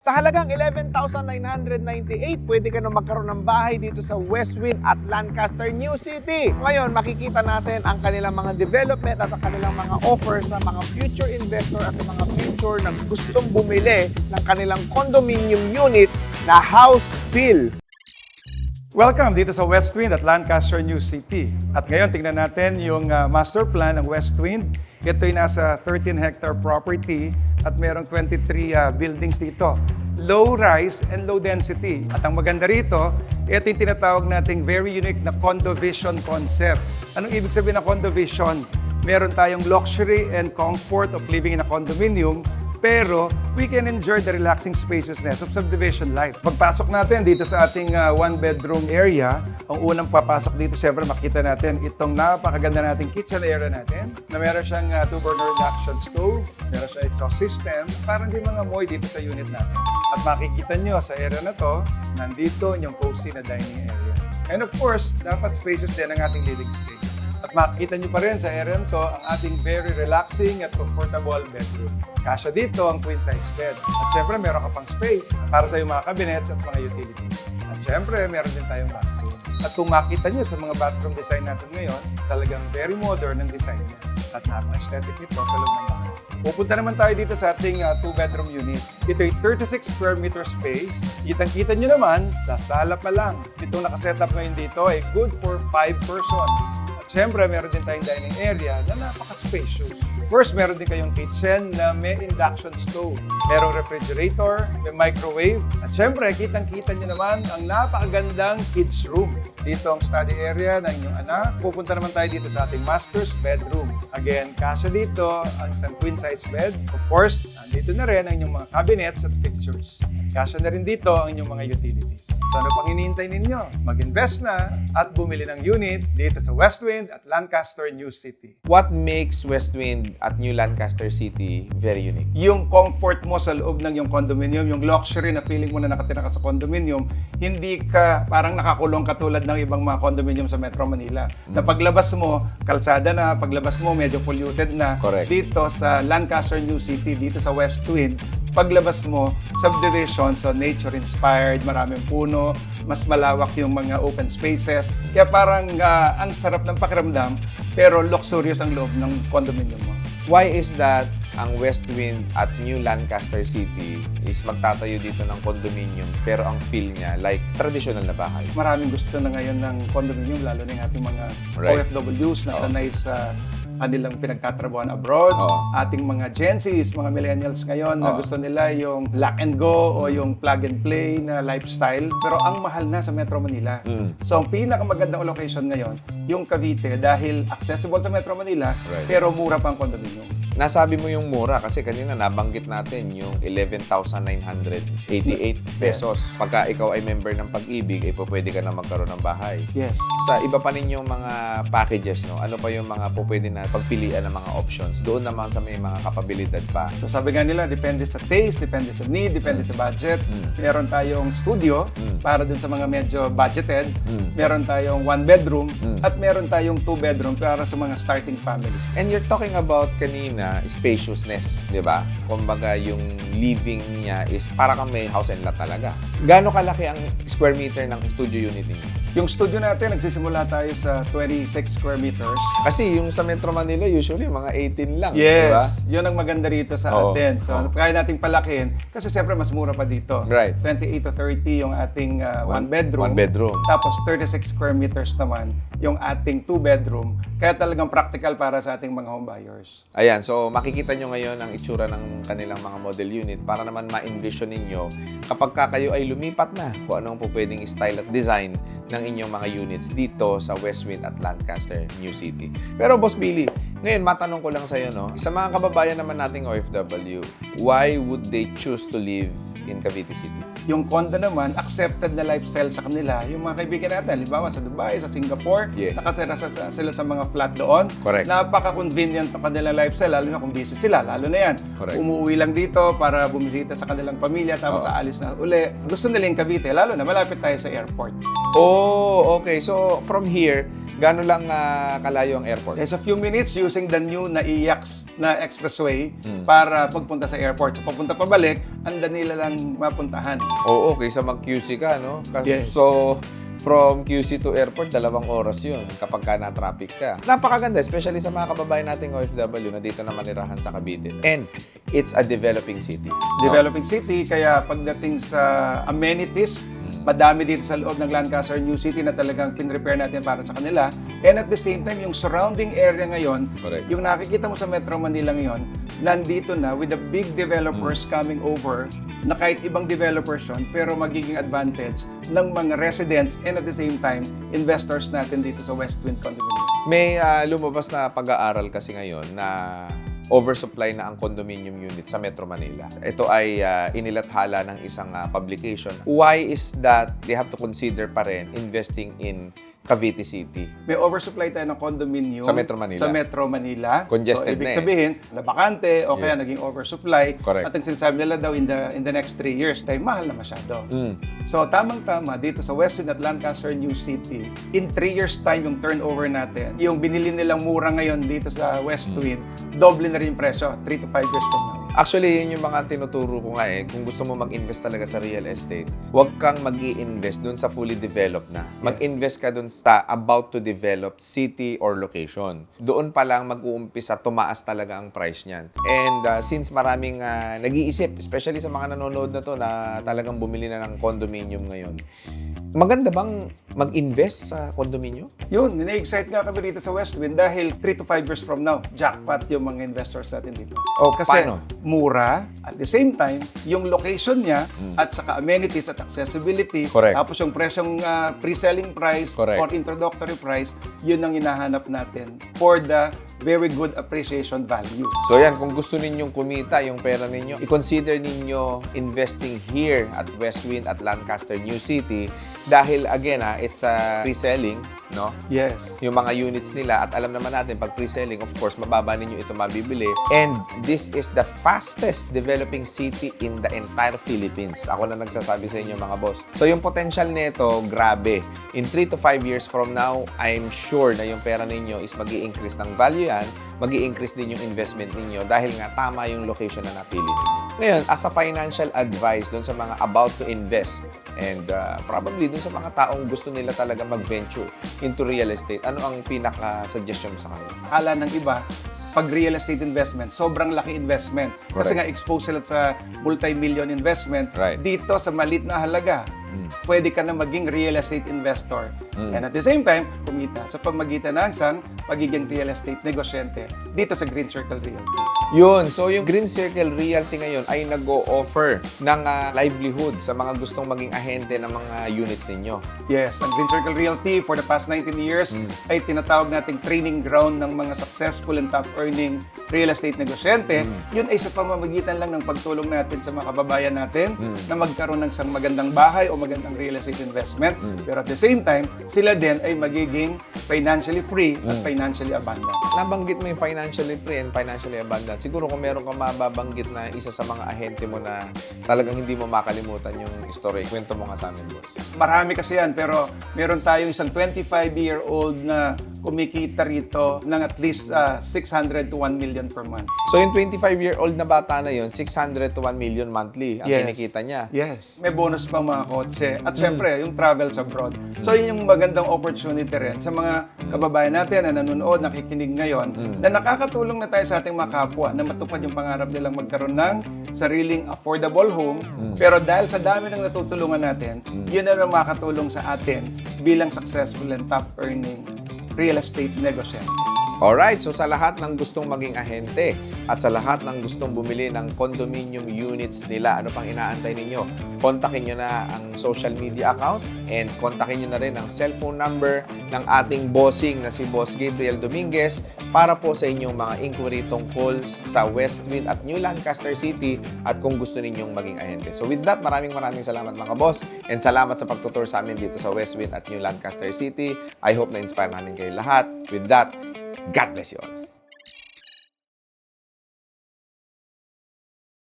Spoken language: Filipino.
Sa halagang 11,998, pwede ka na magkaroon ng bahay dito sa Westwind at Lancaster, New City. Ngayon, makikita natin ang kanilang mga development at ang kanilang mga offers sa mga future investor at sa mga future na gustong bumili ng kanilang condominium unit na house feel. Welcome dito sa Westwind at Lancaster New City. At ngayon tingnan natin yung uh, master plan ng Westwind. Ito ay nasa 13 hectare property at merong 23 uh, buildings dito. Low rise and low density. At ang maganda rito, ito yung tinatawag nating very unique na condo vision concept. Anong ibig sabihin ng condo vision? Meron tayong luxury and comfort of living in a condominium pero we can enjoy the relaxing spaciousness of subdivision life. Pagpasok natin dito sa ating uh, one-bedroom area, ang unang papasok dito, syempre makita natin itong napakaganda nating kitchen area natin na meron siyang uh, two-burner induction stove, meron siyang exhaust system, parang di mga moy dito sa unit natin. At makikita nyo sa area na to, nandito yung cozy na dining area. And of course, dapat spacious din ang ating living space. At makikita nyo pa rin sa area na to ang ating very relaxing at comfortable bedroom. Kasya dito ang queen size bed. At syempre meron ka pang space para sa iyong mga cabinets at mga utilities. At syempre meron din tayong bathroom. At kung makita nyo sa mga bathroom design natin ngayon, talagang very modern ang design niya. At napaka-aesthetic nito sa loob ng bahay. Pupunta naman tayo dito sa ating uh, two-bedroom unit. Ito ay 36 square meter space. Kitang-kita nyo naman, sa sala pa lang. Itong nakasetup ngayon dito ay good for 5 persons. At syempre, meron din tayong dining area na napaka-spacious. First, meron din kayong kitchen na may induction stove. Merong refrigerator, may microwave. At syempre, kitang-kita nyo naman ang napakagandang kids room. Dito ang study area ng inyong anak. Pupunta naman tayo dito sa ating master's bedroom. Again, kasya dito ang isang queen size bed. Of course, nandito na rin ang inyong mga cabinets at pictures. Kasya na rin dito ang inyong mga utilities. So ano pang hinihintay ninyo? Mag-invest na at bumili ng unit dito sa Westwind at Lancaster New City. What makes Westwind at New Lancaster City very unique? Yung comfort mo sa loob ng yung condominium, yung luxury na feeling mo na nakatira ka sa condominium, hindi ka parang nakakulong katulad ng ibang mga condominium sa Metro Manila. Na paglabas mo, kalsada na, paglabas mo, medyo polluted na. Correct. Dito sa Lancaster New City, dito sa Westwind, paglabas mo, subdivision, so nature-inspired, maraming puno, mas malawak yung mga open spaces. Kaya parang ah, ang sarap ng pakiramdam, pero luxurious ang loob ng condominium mo. Why is that ang Westwind at New Lancaster City is magtatayo dito ng condominium pero ang feel niya like traditional na bahay? Maraming gusto na ngayon ng condominium, lalo na yung ating mga Right. OFWs na sanay sa kanilang pinagtatrabuhan abroad. Oo. Ating mga Gen Zs, mga millennials ngayon na Oo. gusto nila yung lock and go o yung plug and play na lifestyle. Pero ang mahal na sa Metro Manila. Mm. So ang pinakamagandang location ngayon, yung Cavite dahil accessible sa Metro Manila Right. pero mura pang condominium. Nasabi mo yung mura kasi kanina nabanggit natin yung 11,988 pesos. Pagka ikaw ay member ng pag-ibig, ay pwede ka na magkaroon ng bahay. Yes. Sa iba pa ninyong mga packages, no, ano pa yung mga pwede na pagpilian ng mga options? Doon naman sa may mga kapabilidad pa. So sabi nga nila, depende sa taste, depende sa need, depende sa budget. Mm. Meron tayong studio Mm. para dun sa mga medyo budgeted. Mm. Meron tayong one bedroom Mm. at meron tayong two bedroom para sa mga starting families. And you're talking about kanina, spaciousness, di ba? Kumbaga, yung living niya is para kang may house and lot talaga. Gaano kalaki ang square meter ng studio unit niyo? Yung studio natin, nagsisimula tayo sa 26 square meters. Kasi yung sa Metro Manila, usually mga 18 lang, di ba? Yes, yun ang maganda rito sa Oo. atin. So, Oo. kaya nating palakin kasi siyempre mas mura pa dito. Right. 28 to 30 yung ating uh, one, bedroom. One bedroom. Tapos 36 square meters naman yung ating two bedroom. Kaya talagang practical para sa ating mga home buyers. Ayan, so makikita nyo ngayon ang itsura ng kanilang mga model unit para naman ma-envision ninyo kapag ka kayo ay lumipat na kung anong po pwedeng style at design ng inyong mga units dito sa Westwind at Lancaster, New City. Pero Boss Billy, ngayon matanong ko lang sa'yo, no? Sa mga kababayan naman nating OFW, why would they choose to live in Cavite City? Yung condo naman, accepted na lifestyle sa kanila. Yung mga kaibigan natin, halimbawa sa Dubai, sa Singapore, Yes. nakatira sa, sa- sila sa mga flat doon. Correct. Napaka-convenient ng kanilang lifestyle, lalo na kung busy sila, lalo na yan. Correct. Umuwi lang dito para bumisita sa kanilang pamilya, tapos Oo. aalis na uli. Gusto nila yung Cavite, lalo na malapit tayo sa airport. Oh, Oh, okay. So, from here, gano'n lang ah, kalayo ang airport? There's a few minutes using the new na IAX na expressway Hmm. para pagpunta sa airport. So papunta pabalik, ang nila lang mapuntahan. Oo, okay. Sa mag-QC ka, no? Ka- Yes. So, from QC to airport, dalawang oras yun kapag ka na-traffic ka. Napakaganda, especially sa mga kababayan nating OFW na dito na manirahan sa Cavite. And it's a developing city. Developing city, kaya pagdating sa amenities, madami dito sa loob ng Lancaster New City na talagang pinrepair natin para sa kanila. And at the same time, yung surrounding area ngayon, Correct. yung nakikita mo sa Metro Manila ngayon, nandito na with the big developers Mm. coming over na kahit ibang developers yun, pero magiging advantage ng mga residents and at the same time, investors natin dito sa Westwind Condominium. May ah, lumabas na pag-aaral kasi ngayon na oversupply na ang condominium unit sa Metro Manila. Ito ay ah, inilathala ng isang ah, publication. Why is that they have to consider pa rin investing in Cavite City? May oversupply tayo ng condominium Sa Metro Manila. Sa Metro Manila. Congested so, ibig na eh. sabihin, nabakante o kaya Yes. naging oversupply. Correct. At ang sinasabi nila daw in the in the next three years, tayo mahal na masyado. Mm. So tamang-tama dito sa Westwind at Lancaster New City, in 3 years time yung turnover natin, yung binili nilang mura ngayon dito sa Westwind, doble na rin yung presyo, 3 to 5 years from now. Actually, yun yung mga tinuturo ko nga eh. Kung gusto mo mag-invest talaga sa real estate, huwag kang mag invest dun sa fully developed na. Mag-invest ka dun sa about to develop city or location. Doon pa lang mag-uumpisa, tumaas talaga ang price niyan. And uh, since maraming uh, nag-iisip, especially sa mga nanonood na to na talagang bumili na ng condominium ngayon, maganda bang mag-invest sa condominium? Yun, nina-excite nga kami dito sa Westwind dahil 3 to 5 years from now, jackpot yung mga investors natin dito. Oh, Kasi paano? Mura, at the same time, yung location niya at saka amenities at accessibility, Mm. Correct. tapos yung presyong ah, pre-selling price Correct. or introductory price, yun ang hinahanap natin for the very good appreciation value. So yan, kung gusto ninyong kumita yung pera ninyo, i-consider ninyo investing here at Westwind at Lancaster New City dahil again ha, it's a pre-selling, no? Yes. Yung mga units nila at alam naman natin pag pre-selling, of course, mababa ninyo ito mabibili. And this is the fastest developing city in the entire Philippines. Ako na nagsasabi sa inyo mga boss. So yung potential nito, grabe. In 3 to 5 years from now, I'm sure na yung pera ninyo is mag increase ng value yan, mag increase din yung investment ninyo dahil nga tama yung location na napili. Ngayon, as a financial advice dun sa mga about to invest and uh, probably dun sa mga taong gusto nila talaga mag-venture into real estate, ano ang pinaka-suggestion mo sa kanila? Kala ng iba, pag real estate investment, sobrang laki investment. Kasi Correct. nga exposed sila sa multi-million investment. Right. Dito sa malit na halaga, pwede ka na maging real estate investor. Mm. And at the same time, kumita sa pamagitan ng isang pagiging real estate negosyante dito sa Green Circle Realty. Yun, so yung Green Circle Realty ngayon ay nag-o-offer ng ah, livelihood sa mga gustong maging ahente ng mga units ninyo. Yes, ang Green Circle Realty for the past 19 years Mm. ay tinatawag nating training ground ng mga successful and top-earning real estate negosyante. Mm. Yun ay sa pamamagitan lang ng pagtulong natin sa mga kababayan natin Mm. na magkaroon ng isang magandang bahay o magandang real estate investment. Mm. Pero at the same time, sila din ay magiging financially free at Mm. financially abundant. Nabanggit mo yung financially free and financially abundant. Siguro kung meron ka mababanggit na isa sa mga ahente mo na talagang hindi mo makalimutan yung story, kwento mo nga sa amin, boss. Marami kasi yan, pero meron tayong isang 25-year-old na kumikita rito ng at least ah, 600 to 1 million per month. So yung 25-year-old na bata na yon 600 to 1 million monthly ang Yes. kinikita niya. Yes. May bonus pa mga kotse. At syempre, yung travels abroad. So, yun yung magandang opportunity rin sa mga kababayan natin na nanonood, nakikinig ngayon, na nakakatulong na tayo sa ating mga kapwa na matupad yung pangarap nilang magkaroon ng sariling affordable home. Pero dahil sa dami ng natutulungan natin, yun na makakatulong sa atin bilang successful and top-earning real estate negosyante. Alright, so sa lahat ng gustong maging ahente at sa lahat ng gustong bumili ng condominium units nila, ano pang inaantay ninyo? Kontakin nyo na ang social media account and kontakin nyo na rin ang cellphone number ng ating bossing na si Boss Gabriel Dominguez para po sa inyong mga inquiry tungkol sa Westwind at New Lancaster City at kung gusto ninyong maging ahente. So with that, maraming maraming salamat mga boss and salamat sa pagtutur sa amin dito sa Westwind at New Lancaster City. I hope na-inspire namin kayo lahat. With that, God bless you all.